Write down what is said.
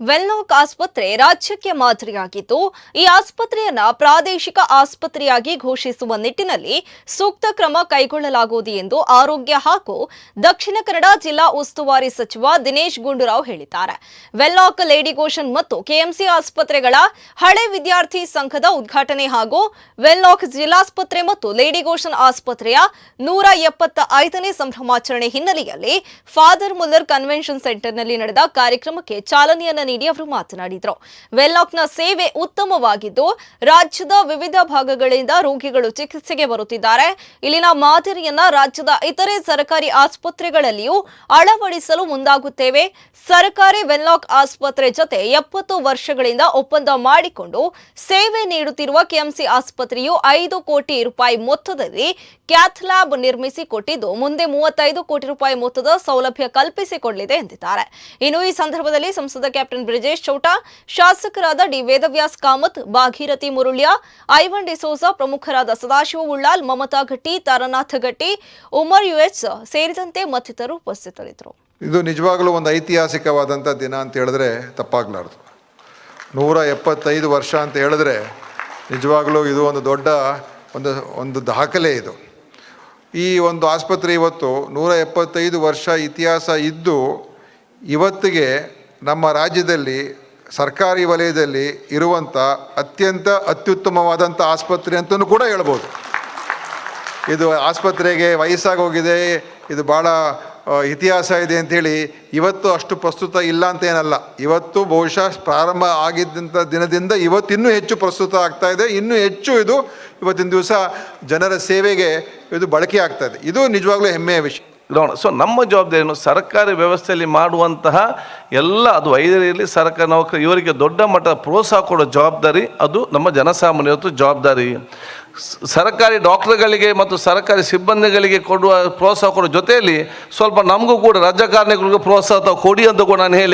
ವೆಲ್ಲಾಕ್ ಆಸ್ಪತ್ರೆ ರಾಜ್ಯಕ್ಕೆ ಮಾದರಿಯಾಗಿದ್ದು, ಈ ಆಸ್ಪತ್ರೆಯನ್ನ ಪ್ರಾದೇಶಿಕ ಆಸ್ಪತ್ರೆಯಾಗಿ ಘೋಷಿಸುವ ನಿಟ್ಟಿನಲ್ಲಿ ಸೂಕ್ತ ಕ್ರಮ ಕೈಗೊಳ್ಳಲಾಗುವುದು ಎಂದು ಆರೋಗ್ಯ ಹಾಗೂ ದಕ್ಷಿಣ ಕನ್ನಡ ಜಿಲ್ಲಾ ಉಸ್ತುವಾರಿ ಸಚಿವ ದಿನೇಶ್ ಗುಂಡೂರಾವ್ ಹೇಳಿದ್ದಾರೆ. ವೆಲ್ಲಾಕ್ ಲೇಡಿಗೋಷನ್ ಮತ್ತು ಕೆಎಂಸಿ ಆಸ್ಪತ್ರೆಗಳ ಹಳೆ ವಿದ್ಯಾರ್ಥಿ ಸಂಘದ ಉದ್ಘಾಟನೆ ಹಾಗೂ ವೆಲ್ಲಾಕ್ ಜಿಲ್ಲಾಸ್ಪತ್ರೆ ಮತ್ತು ಲೇಡಿಗೋಷನ್ ಆಸ್ಪತ್ರೆಯ ನೂರ ಎಪ್ಪತ್ತ ಐದನೇ ಸಂಭ್ರಮಾಚರಣೆ ಹಿನ್ನೆಲೆಯಲ್ಲಿ ಫಾದರ್ ಮುಲ್ಲರ್ ಕನ್ವೆನ್ಷನ್ ಸೆಂಟರ್ನಲ್ಲಿ ನಡೆದ ಕಾರ್ಯಕ್ರಮಕ್ಕೆ ಚಾಲನೆಯನ್ನ ನೀಡಿ ಅವರು ಮಾತನಾಡಿದರು. ವೆಲ್ಲಾಕ್ನ ಸೇವೆ ಉತ್ತಮವಾಗಿದ್ದು, ರಾಜ್ಯದ ವಿವಿಧ ಭಾಗಗಳಿಂದ ರೋಗಿಗಳು ಚಿಕಿತ್ಸೆಗೆ ಬರುತ್ತಿದ್ದಾರೆ. ಇಲ್ಲಿನ ಮಾದರಿಯನ್ನ ರಾಜ್ಯದ ಇತರೆ ಸರ್ಕಾರಿ ಆಸ್ಪತ್ರೆಗಳಲ್ಲಿಯೂ ಅಳವಡಿಸಲು ಮುಂದಾಗುತ್ತೇವೆ. ಸರ್ಕಾರಿ ವೆನ್ಲಾಕ್ ಆಸ್ಪತ್ರೆ ಜೊತೆ ಎಪ್ಪತ್ತು ವರ್ಷಗಳಿಂದ ಒಪ್ಪಂದ ಮಾಡಿಕೊಂಡು ಸೇವೆ ನೀಡುತ್ತಿರುವ ಕೆಎಂಸಿ ಆಸ್ಪತ್ರೆಯು ಐದು ಕೋಟಿ ರೂಪಾಯಿ ಮೊತ್ತದಲ್ಲಿ ಕ್ಯಾಥ್ ಲ್ಯಾಬ್ ನಿರ್ಮಿಸಿ ಕೊಟ್ಟಿದ್ದು ಮುಂದೆ ಮೂವತ್ತೈದು ಕೋಟಿ ರೂಪಾಯಿ ಮೊತ್ತದ ಸೌಲಭ್ಯ ಕಲ್ಪಿಸಿಕೊಡಲಿದೆ ಎಂದಿದ್ದಾರೆ. ಇನ್ನು ಈ ಸಂದರ್ಭದಲ್ಲಿ ಸಂಸದ ಕ್ಯಾಪ್ಟನ್ ಬ್ರಿಜೇಶ್ ಚೌಟ, ಶಾಸಕರಾದ ಡಿ ವೇದವ್ಯಾಸ್ ಕಾಮತ್, ಭಾಗೀರಥಿ ಮುರುಳ್ಯ, ಐವನ್ ಡಿಸೋಜಾ ಪ್ರಮುಖರಾದ ಸದಾಶಿವ ಉಳ್ಳಾಲ್, ಮಮತಾ ಘಟ್ಟಿ ತಾರನಾಥ ಘಟ್ಟಿ ಉಮರ್ ಯುಎಚ್ ಸೇರಿದಂತೆ ಮತ್ತಿತರರು ಉಪಸ್ಥಿತರಿದ್ದರು. ಇದು ನಿಜವಾಗಲೂ ಒಂದು ಐತಿಹಾಸಿಕವಾದಂಥ ದಿನ ಅಂತ ಹೇಳಿದ್ರೆ ತಪ್ಪಾಗಲಾರ್ದು. ನೂರ ಎಪ್ಪತ್ತೈದು ವರ್ಷ ಅಂತ ಹೇಳಿದ್ರೆ ನಿಜವಾಗಲೂ ಇದು ಒಂದು ದೊಡ್ಡ ಒಂದು ಒಂದು ದಾಖಲೆ ಇದು. ಈ ಒಂದು ಆಸ್ಪತ್ರೆ ಇವತ್ತು ನೂರ ಎಪ್ಪತ್ತೈದು ವರ್ಷ ಇತಿಹಾಸ ಇದ್ದು ಇವತ್ತಿಗೆ ನಮ್ಮ ರಾಜ್ಯದಲ್ಲಿ ಸರ್ಕಾರಿ ವಲಯದಲ್ಲಿ ಇರುವಂಥ ಅತ್ಯಂತ ಅತ್ಯುತ್ತಮವಾದಂಥ ಆಸ್ಪತ್ರೆ ಅಂತಲೂ ಕೂಡ ಹೇಳ್ಬೋದು. ಇದು ಆಸ್ಪತ್ರೆಗೆ ವಯಸ್ಸಾಗಿ ಹೋಗಿದೆ, ಇದು ಭಾಳ ಇತಿಹಾಸ ಇದೆ ಅಂಥೇಳಿ ಇವತ್ತು ಅಷ್ಟು ಪ್ರಸ್ತುತ ಇಲ್ಲ ಅಂತ ಏನಲ್ಲ. ಇವತ್ತು ಬಹುಶಃ ಪ್ರಾರಂಭ ಆಗಿದ್ದಂಥ ದಿನದಿಂದ ಇವತ್ತು ಇನ್ನೂ ಹೆಚ್ಚು ಪ್ರಸ್ತುತ ಆಗ್ತಾ ಇದೆ. ಇನ್ನೂ ಹೆಚ್ಚು ಇದು ಇವತ್ತಿನ ದಿವಸ ಜನರ ಸೇವೆಗೆ ಇದು ಬಳಕೆ ಆಗ್ತಾ ಇದೆ. ಇದು ನಿಜವಾಗ್ಲೂ ಹೆಮ್ಮೆಯ ವಿಷಯ. ನೋಡ ಸೊ ನಮ್ಮ ಜವಾಬ್ದಾರಿಯನ್ನು ಸರ್ಕಾರಿ ವ್ಯವಸ್ಥೆಯಲ್ಲಿ ಮಾಡುವಂತಹ ಎಲ್ಲ, ಅದು ವೈದ್ಯರಿರಲಿ ಸರ್ಕಾರ ನೌಕರಿ, ಇವರಿಗೆ ದೊಡ್ಡ ಮಟ್ಟದ ಪ್ರೋತ್ಸಾಹ ಕೊಡೋ ಜವಾಬ್ದಾರಿ, ಅದು ನಮ್ಮ ಜನಸಾಮಾನ್ಯವತ್ತು ಜವಾಬ್ದಾರಿ. ಸರ್ಕಾರಿ ಡಾಕ್ಟರ್ಗಳಿಗೆ ಮತ್ತು ಸರ್ಕಾರಿ ಸಿಬ್ಬಂದಿಗಳಿಗೆ ಕೊಡುವ ಪ್ರೋತ್ಸಾಹ ಕೊಡೋ ಜೊತೆಯಲ್ಲಿ ಸ್ವಲ್ಪ ನಮಗೂ ಕೂಡ ರಾಜಕಾರಣಿಗಳಿಗೂ ಪ್ರೋತ್ಸಾಹ ಕೊಡಿ ಅಂತ ಕೂಡ ನಾನು ಹೇಳಿ